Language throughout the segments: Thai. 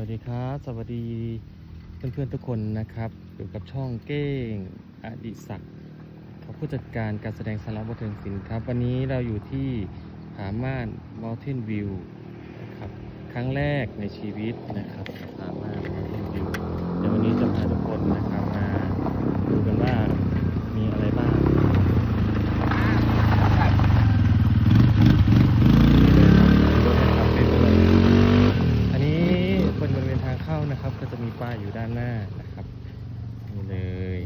วัสดีครับ สวัสดีเพื่อนๆทุกคนนะครับ อยู่กับช่องเก้งอดิศักดิ์ผู้จัดการการแสดงสาระบันเทิงศิลป์ครับ วันนี้เราอยู่ที่ผาม่านมอลเทนวิวนะครับ ครั้งแรกในชีวิตนะครับผาม่านมอลเทนวิวเดี๋ยววันนี้จะพาทุกคนนะครับมาดูกันว่ามีอะไรบ้าง อันนี้บนบริเวณทางเข้า นะครับ ก็จะมีป้ายอยู่ด้านหน้านะครับนี่เลย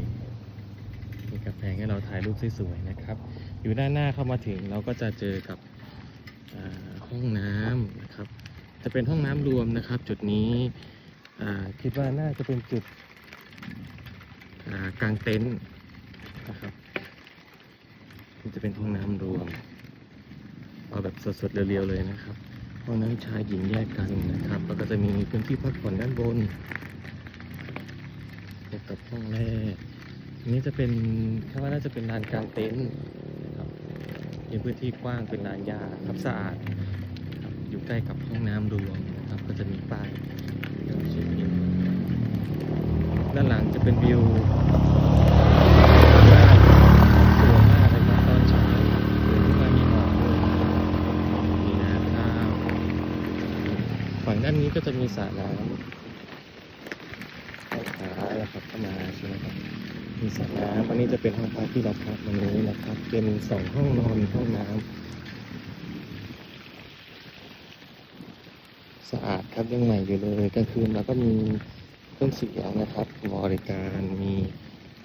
มีกาแฟให้เราถ่ายรูปสวยๆนะครับ อยู่ด้านหน้าเข้ามาถึงเราก็จะเจอกับห้องน้ำนะครับ จะเป็นห้องน้ำรวมนะครับ จุดนี้คิดว่าน่าจะเป็นจุดอ่ากางเต็นท์นะครับนี่จะเป็นห้องน้ำรวมเอาแบบสดๆเรียวๆเลยนะครับ ห้องน้ำชายหญิงแยกกันนะครับ แล้วก็จะมีพื้นที่พักผ่อนด้านบนพบกับห้องแรกนี้จะเป็นคาดว่าน่าจะเป็นลานกลางเต็นท์นะครับมีพื้นที่กว้างเป็นลานหญ้าครับสะอาดครับอยู่ใกล้กับห้องน้ำรวมนะครับ ก็จะมีป้ายเช็คอินด้านหลังจะเป็นวิวสวยมากเลยครับตอนเช้าสวยขึ้นมามีหมอกด้วยมีนาข้าว ฝั่งด้านนี้ ก็จะมีสระน้ำเข้าขาแล้วครับเข้ามาใช่ไหมครับมีสระน้ำอันนี้จะเป็นห้องพักที่เราพักวันนี้นะครับ เป็นสองห้องนอนห้องน้ำสะอาดครับยังใหม่อยู่เลยกลางคืนเราก็มีเครื่องเสียงนะครับบริการมี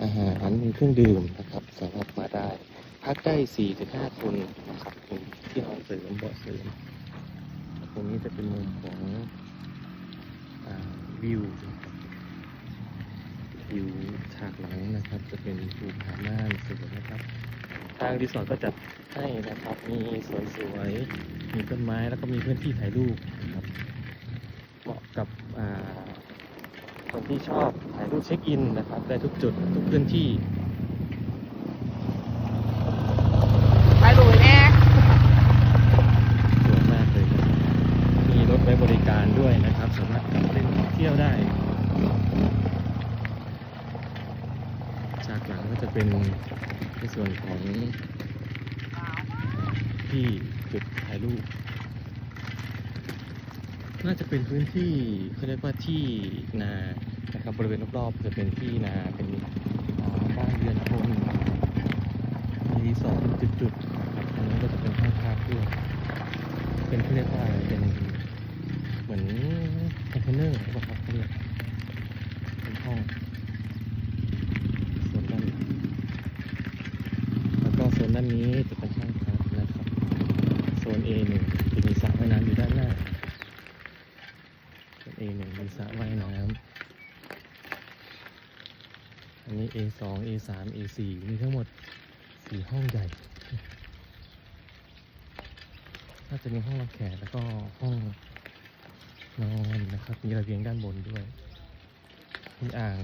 อาหารมีเครื่องดื่มนะครับสามารถมาได้พักได้สี่ถึงห้าคนนะครับที่นอนเสริมเบาะเสริมตรงนี้จะเป็นมุมของ วิวนะครับวิวฉากหลังนะครับ จะเป็นภูผาม่านสวยนะครับ ทางรีสอร์ทก็จัดให้นะครับ มีสวนสวยมีต้นไม้แล้วก็มีพื้นที่ถ่ายรูปนะครับเหมาะกับอ่าคนที่ชอบถ่ายรูปเช็คอินนะครับได้ทุกจุดทุกพื้นที่ ไปหลุยแน่ สวยมากเลยครับมีรถไว้บริการด้วยนะครับ สามารถขับเล่นท่องเที่ยวได้ จะเป็นในส่วนของที่จุดถ่ายรูป น่าจะเป็นพื้นที่เขาเรียกว่าที่นานะครับบริเวณรอบๆจะเป็นที่นาเป็นบ้านเรือนคนมีรีสอร์ทจุดๆอันนี้ก็จะเป็นห้องพักด้วยเป็นเขาเรียกว่าเป็นเหมือนคอนเทนเนอร์หรือเปล่าครับเขาเรียกเป็นห้องส่วนด้านหลังแล้วก็โซานนี้จะเป็นห้องพักนะครับ โซน A1 จะมีสระว่ายน้ำอยู่ด้านหน้าโซน A1 มีสระว่ายน้ำอันนี้ A2 A3 A4 มีทั้งหมดสี่ห้องใหญ่ น่าจะมีห้องรับแขกแล้วก็ห้องนอนนะครับ มีระเบียงด้านบนด้วย มีอ่าง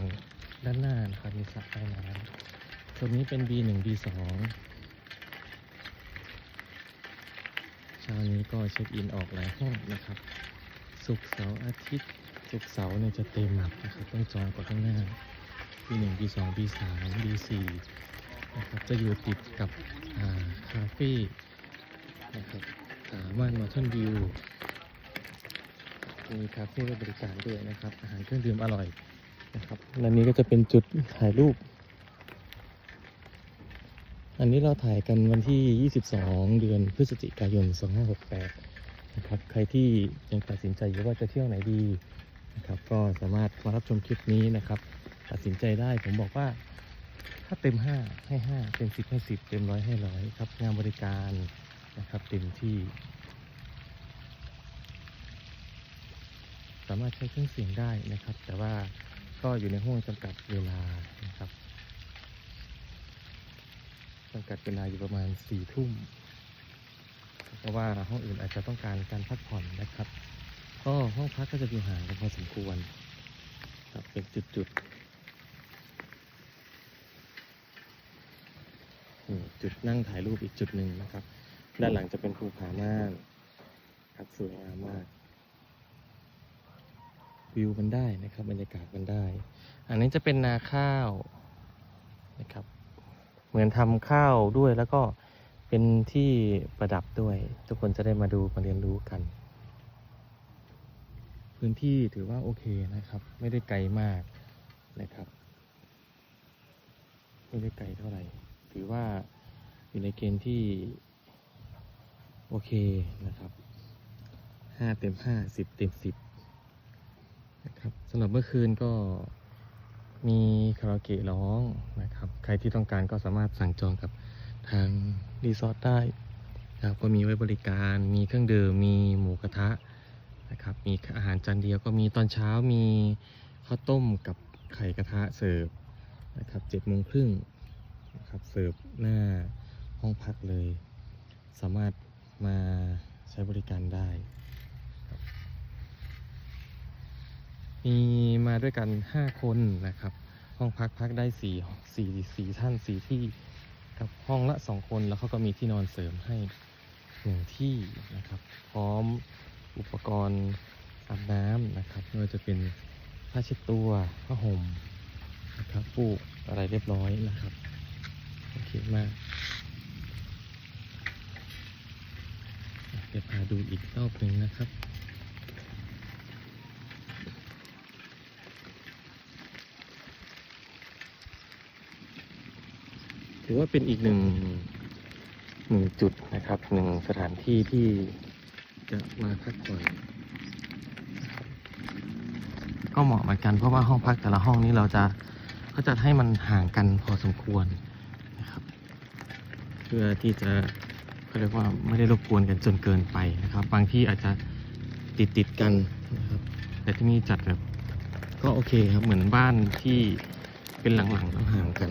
ด้านหน้านะครับ มีสระว่ายน้ำส่วนนี้เป็น B1 B2 เช้านี้ก็เช็คอินออกหลายห้องนะครับศุกร์เสาร์อาทิตย์ศุกร์เสาร์เนี่ยจะเต็มนะครับต้องจองก่อนข้างหน้า B1 B2 B3 B4 นะครับจะอยู่ติดกับาคาเฟ่นะครับสามารถมาท่อนวิวมีคาเฟ่ให้บริการด้วยนะครับ อาหารเครื่องดื่มอร่อยนะครับและนี้ก็จะเป็นจุดถ่ายรูป อันนี้เราถ่ายกันวันที่ 22 เดือนพฤศจิกายน 2568 นะครับ ใครที่ยังตัดสินใจอยู่ว่าจะเที่ยวไหนดีนะครับ ก็สามารถมารับชมคลิปนี้นะครับ ตัดสินใจได้ ผมบอกว่า ถ้าเต็ม 5 ให้ 5 เต็ม 10 ให้ 10 เต็มร้อยให้ร้อยครับ งานบริการนะครับเต็มที่ สามารถใช้เครื่องเสียงได้นะครับ แต่ว่าก็อยู่ในห้วงจำกัดเวลานะครับ จำกัดเวลาอยู่ประมาณสี่ทุ่ม เพราะว่าห้องอื่นอาจจะต้องการการพักผ่อนนะครับ ก็ห้องพักก็จะอยู่ห่างกันพอสมควรครับเป็นจุดๆจุดนั่งถ่ายรูปอีกจุดหนึ่งนะครับ ด้านหลังจะเป็นภูผาม่านครับสวยงามมากวิวมันได้นะครับบรรยากาศมันได้ อันนี้จะเป็นนาข้าวนะครับ เหมือนทำข้าวด้วยแล้วก็เป็นที่ประดับด้วย ทุกคนจะได้มาดูมาเรียนรู้กัน พื้นที่ถือว่าโอเคนะครับ ไม่ได้ไกลมากนะครับ ไม่ได้ไกลเท่าไหร่ ถือว่าอยู่ในเกณฑ์ที่โอเคนะครับห้าเต็มห้าสิบเต็มสิบนะครับสำหรับเมื่อคืนก็ มีคาราโอเกะร้องนะครับ ใครที่ต้องการก็สามารถสั่งจองกับทางรีสอร์ทได้นะครับก็มีไว้บริการมีเครื่องดื่มมีหมูกระทะนะครับมีอาหารจานเดียวก็มีตอนเช้ามีข้าวต้มกับไข่กระทะเสิร์ฟนะครับเจ็ดโมงครึ่งนะครับเสิร์ฟหน้าห้องพักเลย สามารถมาใช้บริการได้ครับ มีมาด้วยกัน 5 คนนะครับ ห้องพักพักได้4 4 4ท่าน4ที่ครับห้องละ 2 คนแล้วเขาก็มีที่นอนเสริมให้หนึ่งที่นะครับ พร้อมอุปกรณ์อาบน้ำนะครับไม่ว่าจะเป็นผ้าเช็ดตัวผ้าห่มนะครับฟูกอะไรเรียบร้อยนะครับโอเคมากเดี๋ยวพาดูอีกรอบหนึ่งนะครับ ถือว่าเป็นอีกหนึ่งหนึ่งจุดนะครับหนึ่งสถานที่ที่จะมาพักผ่อนก็เหมาะเหมือนกันเพราะว่าห้องพักแต่ละห้องนี้เราจะก็จะให้มันห่างกันพอสมควรนะครับ เพื่อที่จะเขาเรียกว่าไม่ได้รบกวนกันจนเกินไปนะครับ บางที่อาจจะติดติดกันนะครับ แต่ที่นี่จัดแบบก็โอเคครับเหมือนบ้านที่เป็นหลังๆแล้วห่างกัน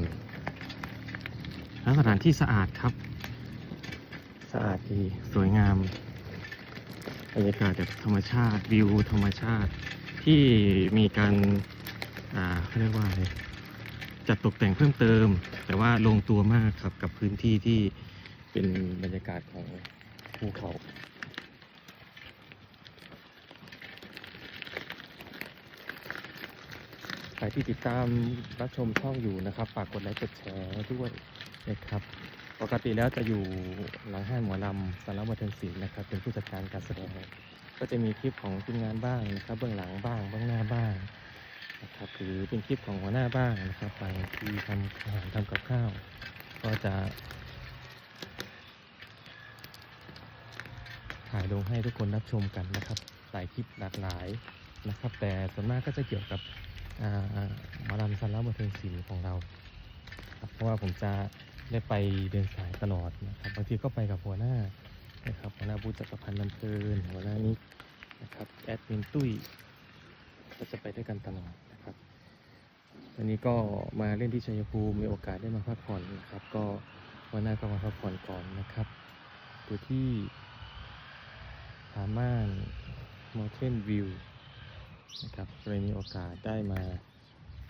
แล้วสถานที่สะอาดครับ สะอาดดีสวยงามบรรยากาศแบบธรรมชาติวิวธรรมชาติที่มีการอ่าเขาเรียกว่าอะไรจัดตกแต่งเพิ่มเติม แต่ว่าลงตัวมากครับกับพื้นที่ที่เป็นบรรยากาศของภูเขาใครที่ติดตามรับชมช่องอยู่นะครับฝากกดไลค์กดแชร์ด้วย นะครับ ปกติแล้วจะอยู่หลังห้างหมอลำสารวัตรศิลป์นะครับ เป็นผู้จัดการการแสดง ก็จะมีคลิปของทีมงานบ้างนะครับ เบื้องหลังบ้างเบื้องหน้าบ้างนะครับหรือเป็นคลิปของหัวหน้าบ้างนะครับบางทีทำอาหารทำกับข้าว ก็จะถ่ายลงให้ทุกคนรับชมกันนะครับ หลายคลิปหลากหลายนะครับ แต่ส่วนมากก็จะเกี่ยวกับอ่าหมอลำซันแล้วบันเทิงศิลป์ของเราครับเพราะว่าผมจะ ได้ไปเดินสายตลอดนะครับบางทีก็ไปกับหัวหน้านะครับหัวหน้าบูธจักรพันธ์ลำเพลินหัวหน้านิกนะครับแอดมินตุ้ยก็จะไปด้วยกันตลอดนะครับวันนี้ก็มาเล่นที่ชัยภูมิมีโอกาสได้มาพักผ่อนนะครับ ก็หัวหน้าก็มาพักผ่อนก่อนนะครับอยู่ที่ผาม่าน Mountain View นะครับเลยมีโอกาสได้มา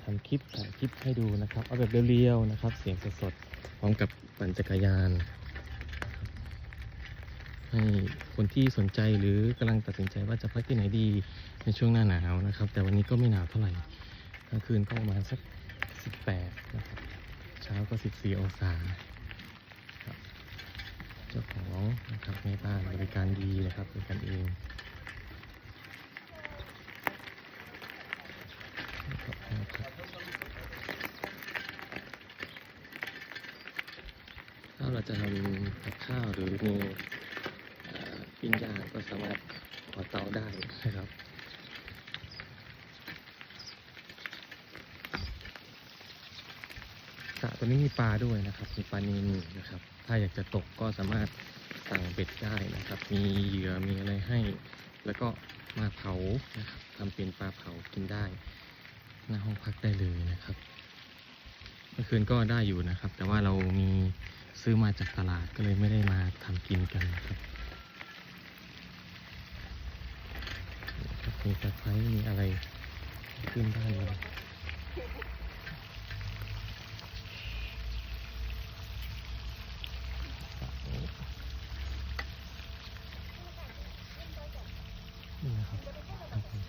ทำคลิปถ่ายคลิปให้ดูนะครับ เอาแบบเรียวๆนะครับ เสียงสดๆพร้อมกับปั่นจักรยาน ให้คนที่สนใจหรือกำลังตัดสินใจว่าจะพักที่ไหนดีในช่วงหน้าหนาวนะครับ แต่วันนี้ก็ไม่หนาวเท่าไหร่กลางคืนก็ประมาณสัก 18 นะครับ เช้าก็ 14 องศาเจ้าของนะครับในบ้านบริการดีนะครับเป็นกันเองนะครับ ถ้าเราจะทำกับข้าวหรือมีเอ่อปิ้งย่างก็สามารถขอเตาได้นะครับสระตัวนี้มีปลาด้วยนะครับ มีปลานีนีนะครับ ถ้าอยากจะตกก็สามารถสั่งเบ็ดได้นะครับ มีเหยื่อมีอะไรให้ แล้วก็มาเผานะครับทำเป็นปลาเผากินได้ หน้าห้องพักได้เลยนะครับ เมื่อคืนก็ได้อยู่นะครับ แต่ว่าเรามีซื้อมาจากตลาดก็เลยไม่ได้มาทำกินกันนะครับนะครับมีตะไคร้มีอะไรขึ้นได้เลยนี่นะครับครับผม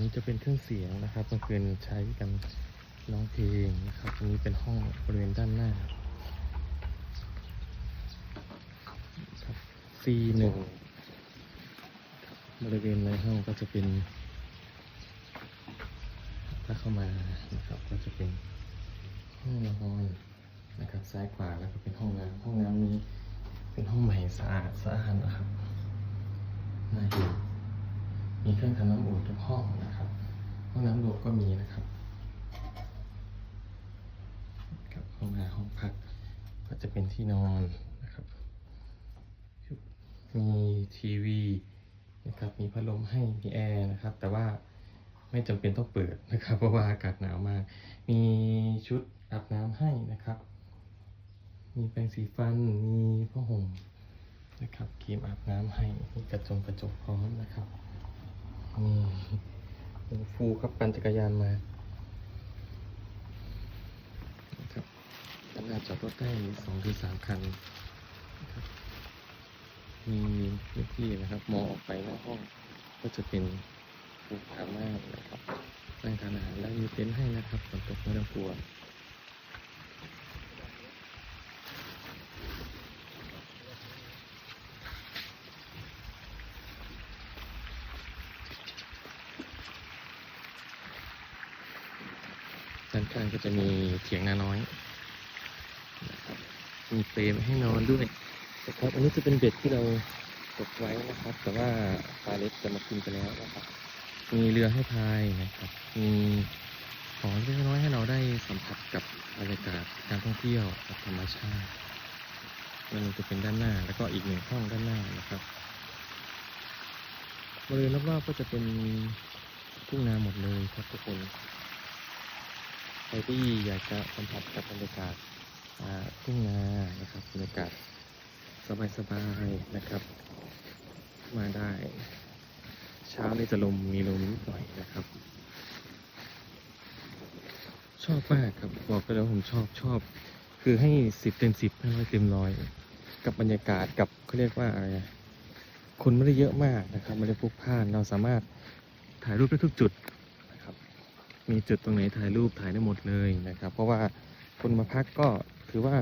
นี้ จะเป็นเครื่องเสียงนะครับกลางคืนใช้กันร้องเพลงนะครับอันนี้เป็นห้องบริเวณด้านหน้าครับ C1 บริเวณในห้องก็จะเป็น ถ้าเข้ามานะครับก็จะเป็นห้องนอนนะครับซ้ายขวาแล้วก็เป็นห้องน้ำห้องน้ำนี้เป็นห้องใหม่สะอาดสะอาดนะครับน่าอยู่มีเครื่องทำน้ำอุ่นทุกห้องนะครับ ห้องน้ำรวมก็มีนะครับครับห้องน้ำห้องพักก็จะเป็นที่นอนนะครับ มีทีวีนะครับ มีพัดลมให้ มีแอร์นะครับ แต่ว่าไม่จำเป็นต้องเปิดนะครับ เพราะว่าอากาศหนาวมาก มีชุดอาบน้ำให้นะครับ มีแปรงสีฟัน มีผ้าห่มนะครับครีมอาบน้ำให้ มีกระจงกระจกพร้อมนะครับนี่ ฟูครับปั่นจักรยานมาครับขนาดจอดรถได้สองถึงสามคันนะครับมีพื้นที่นะครับมองออกไปน้าห้องก็จะเป็นภูผามากนะครับนั่งทานอาหารแล้วมีเต็นท์ให้นะครับฝนตกไม่ต้องกลัวด้านข้างก็ จะมีเถียงนาน้อย มีเปรมให้นอนด้วยนะครับอันนี้จะเป็นเบ็ดที่เราตกไว้นะครับ แต่ว่าปลาเล็กจะมากินไปแล้วนะครับ มีเรือให้พายนะครับ มีของเล็กน้อยให้เราได้สัมผัสกับบรรยากาศการท่องเที่ยวกับธรรมชาตินั่นจะเป็นด้านหน้า แล้วก็อีกหนึ่งห้องด้านหน้านะครับบริเวณรอบๆก็จะเป็นทุ่งนาหมดเลยครับทุกคน ครที่อยากจะสัมผัสกับบรรยากาศทุ่งนานะครับบรรยากาศสบายๆนะครับ มาได้ เช้านี่จะลมมีลมนิดหน่อยนะครับ ชอบมากครับบอกไปแล้วผมชอบชอบ คือให้สิบเต็มสิบให้ร้อยเต็มร้อยกับบรรยากาศกับเขาเรียกว่าอะไรคนไม่ได้เยอะมากนะครับไม่ได้พลุกพล่านเราสามารถถ่ายรูปได้ทุกจุด มีจุดตรงไหนถ่ายรูปถ่ายได้หมดเลยนะครับ เพราะว่าคนมาพักก็ถือว่า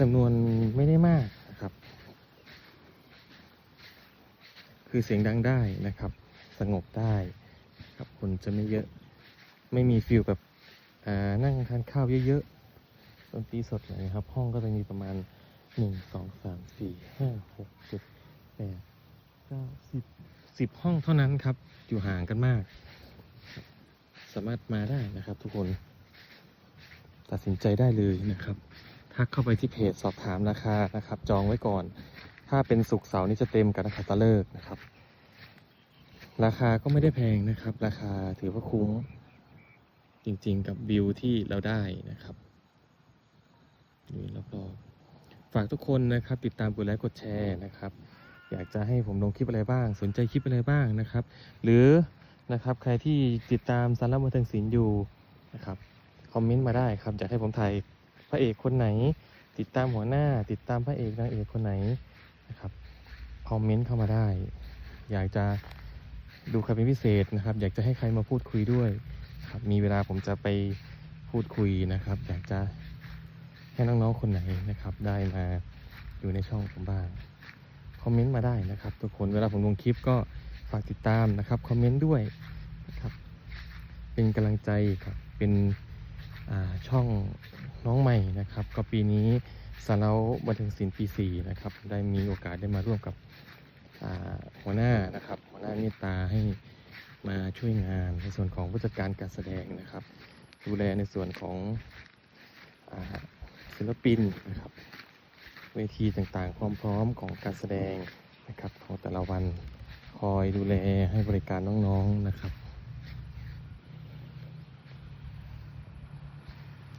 จำนวนไม่ได้มากนะครับ คือเสียงดังได้นะครับ สงบได้ครับคนจะไม่เยอะไม่มีฟิลแบบนั่งทานข้าวเยอะๆดนตรีสดเลยครับ ห้องก็จะมีประมาณหนึ่งสองสามสี่ห้าหกเจ็ดแปดเก้าสิบสิบห้องเท่านั้นครับ อยู่ห่างกันมาก สามารถมาได้นะครับ ทุกคน ตัดสินใจได้เลยนะครับ ทักเข้าไปที่เพจสอบถามราคานะครับ จองไว้ก่อน ถ้าเป็นสุกเสาร์นี่จะเต็มกับนักขัตฤกษ์นะครับ ราคาก็ไม่ได้แพงนะครับ ราคาถือว่าคุ้มจริงๆ กับวิวที่เราได้นะครับนี่แล้วก็ฝากทุกคนนะครับ ติดตามกดไลค์กดแชร์นะครับ อยากจะให้ผมลงคลิปอะไรบ้าง สนใจคลิปอะไรบ้างนะครับ หรือ นะครับ ใครที่ติดตามสารบันเทิงศิลป์อยู่นะครับคอมเมนต์มาได้ครับอยากให้ผมถ่ายพระเอกคนไหน ติดตามหัวหน้า ติดตามพระเอกนางเอกคนไหนนะครับคอมเมนต์เข้ามาได้ อยากจะดูใครเป็นพิเศษนะครับ อยากจะให้ใครมาพูดคุยด้วยครับมีเวลาผมจะไปพูดคุยนะครับ อยากจะให้น้องๆคนไหนนะครับ ได้มาอยู่ในช่องผมบ้างคอมเมนต์มาได้นะครับ ทุกคนเวลาผมลงคลิปก็ ฝากติดตามนะครับคอมเมนต์ด้วยนะครับเป็นกำลังใจครับเป็นช่องน้องใหม่นะครับ ก็ปีนี้สารวบันเทิงศิลป์ปีสี่นะครับ ได้มีโอกาสได้มาร่วมกับหัวหน้านะครับหัวหน้าเมตตาให้มาช่วยงานในส่วนของผู้จัดการการแสดงนะครับ ดูแลในส่วนของศิลปินนะครับ เวทีต่างๆ ความพร้อมของการแสดงนะครับของแต่ละวัน คอยดูแลให้บริการน้องๆนะครับ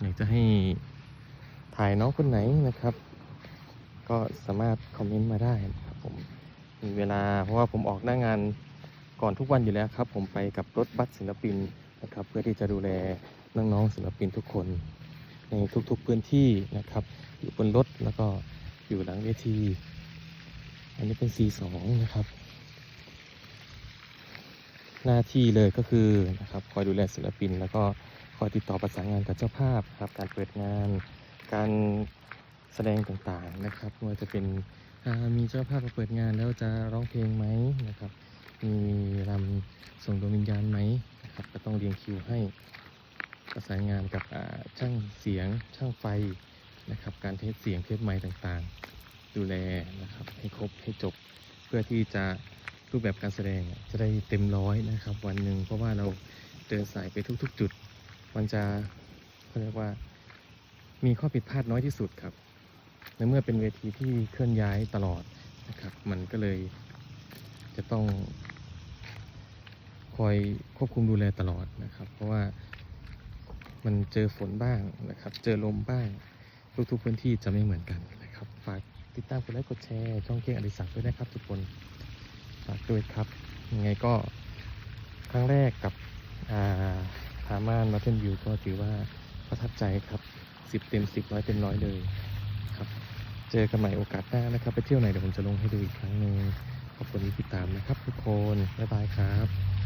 อยากจะให้ถ่ายน้องคนไหนนะครับ ก็สามารถคอมเมนต์มาได้นะครับผมมีเวลาเพราะว่าผมออกหน้างานก่อนทุกวันอยู่แล้วครับ ผมไปกับรถบัสศิลปินนะครับ เพื่อที่จะดูแลน้องๆศิลปินทุกคน ในทุกๆพื้นที่นะครับ อยู่บนรถแล้วก็อยู่หลังเวที อันนี้เป็น C2 นะครับ หน้าที่เลยก็คือนะครับคอยดูแลศิลปิน แล้วก็คอยติดต่อประสานงานกับเจ้าภาพครับการเปิดงาน การแสดงต่างๆนะครับว่าจะเป็นมีเจ้าภาพมาเปิดงานแล้วจะร้องเพลงไหมนะครับ มีรำส่งดวงวิญญาณไหมนะครับก็ต้องเรียงคิวให้ประสานงานกับช่างเสียงช่างไฟนะครับ การเทสเสียงเทสไมค์ต่างๆ ดูแลนะครับให้ครบให้จบเพื่อที่จะ รูปแบบการแสดงจะได้เต็มร้อยนะครับ วันหนึ่งเพราะว่าเราเดินสายไปทุก ๆ จุด มันจะเขาเรียกว่ามีข้อผิดพลาดน้อยที่สุดครับในเมื่อเป็นเวทีที่เคลื่อนย้ายตลอดนะครับ มันก็เลยจะต้อง คอยควบคุมดูแลตลอดนะครับ เพราะว่ามันเจอฝนบ้างนะครับ เจอลมบ้าง ทุกๆพื้นที่จะไม่เหมือนกันนะครับ ฝากติดตามกดไลค์กดแชร์ช่องเก่งอดิศักดิ์ด้วยนะครับทุกคน ฝากด้วยครับ ยังไงก็ครั้งแรกกับาพามานมาเทนวิวก็ถือว่าประทับใจครับสิบเต็มสิบร้อยเต็มร้อยเลยครับ เจอกันใหม่โอกาสหน้านะครับ ไปเที่ยวไหนเดี๋ยวผมจะลงให้ดูอีกครั้งหนึ่งขอบคุณที่ติดตามนะครับทุกคน บ๊ายบายครับ